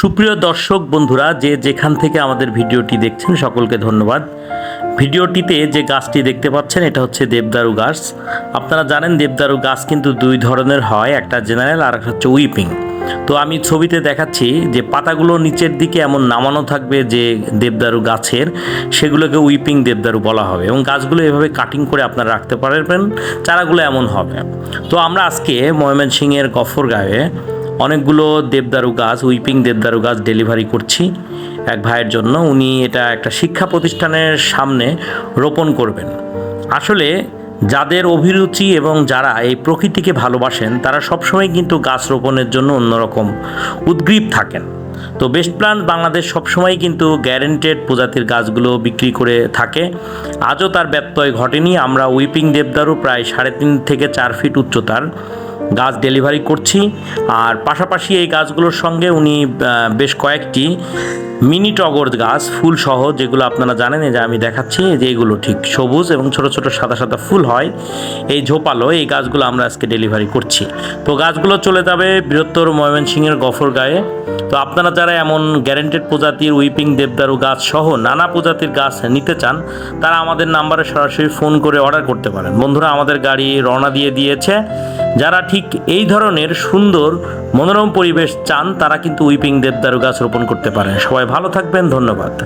সুপ্রিয় দর্শক বন্ধুরা, যে যেখান থেকে আমাদের ভিডিওটি দেখছেন, সকলকে ধন্যবাদ। ভিডিওটিতে যে গাছটি দেখতে পাচ্ছেন, এটা হচ্ছে দেবদারু গাছ। আপনারা জানেন, দেবদারু গাছ কিন্তু দুই ধরনের হয়, একটা জেনারেল আর একটা হচ্ছে উইপিং। তো আমি ছবিতে দেখাচ্ছি যে পাতাগুলো নিচের দিকে এমন নামানো থাকবে যে দেবদারু গাছের, সেগুলোকে উইপিং দেবদারু বলা হবে এবং গাছগুলো এভাবে কাটিং করে আপনারা রাখতে পারবেন, চারাগুলো এমন হবে। তো আমরা আজকে ময়মনসিংহের গফরগাঁয়ে অনেকগুলো দেবদারু গাছ, উইপিং দেবদারু গাছ ডেলিভারি করছি। এক ভাইয়ের জন্য উনি এটা একটা শিক্ষা প্রতিষ্ঠানের সামনে রোপণ করবেন। আসলে যাদের অভিরুচি এবং যারা এই প্রকৃতিকে ভালোবাসেন, তারা সবসময় কিন্তু গাছ রোপণের জন্য অন্যরকম উদ্গ্রীব থাকেন। তো বেস্ট প্ল্যান বাংলাদেশ সবসময় কিন্তু গ্যারেন্টেড প্রজাতির গাছগুলো বিক্রি করে থাকে। আজও তার ব্যত্যয় ঘটেনি। আমরা উইপিং দেবদারু প্রায় সাড়ে তিন থেকে চার ফিট উচ্চতার। গাছ ডেলিভারি করছি। আর পাশাপাশি এই গাছগুলোর সঙ্গে উনি বেশ কয়েকটি মিনি টগর গাছ, ফুল সহ, যেগুলো আপনারা জানেন যে আমি দেখাচ্ছি যে এগুলো ঠিক সবুজ এবং ছোট ছোট সাদা সাদা ফুল হয়, এই ঝোপালো এই গাছগুলো আমরা আজকে ডেলিভারি করছি। তো গাছগুলো চলে যাবে বৃহত্তর ময়মনসিংহের গফর গায়ে তো আপনারা যারা এমন গ্যারেন্টেড প্রজাতির উইপিং দেবদারু গাছ সহ নানা প্রজাতির গাছ নিতে চান, তারা আমাদের নাম্বারে সরাসরি ফোন করে অর্ডার করতে পারেন। বন্ধুরা, আমাদের গাড়ি রওনা দিয়ে দিয়েছে। যারা ঠিক এই ধরনের সুন্দর, মনোরম পরিবেশ চান, তারা কিন্তু উইপিং দেবদারু গাছ রোপণ করতে পারেন। সবাই ভালো থাকবেন, ধন্যবাদ।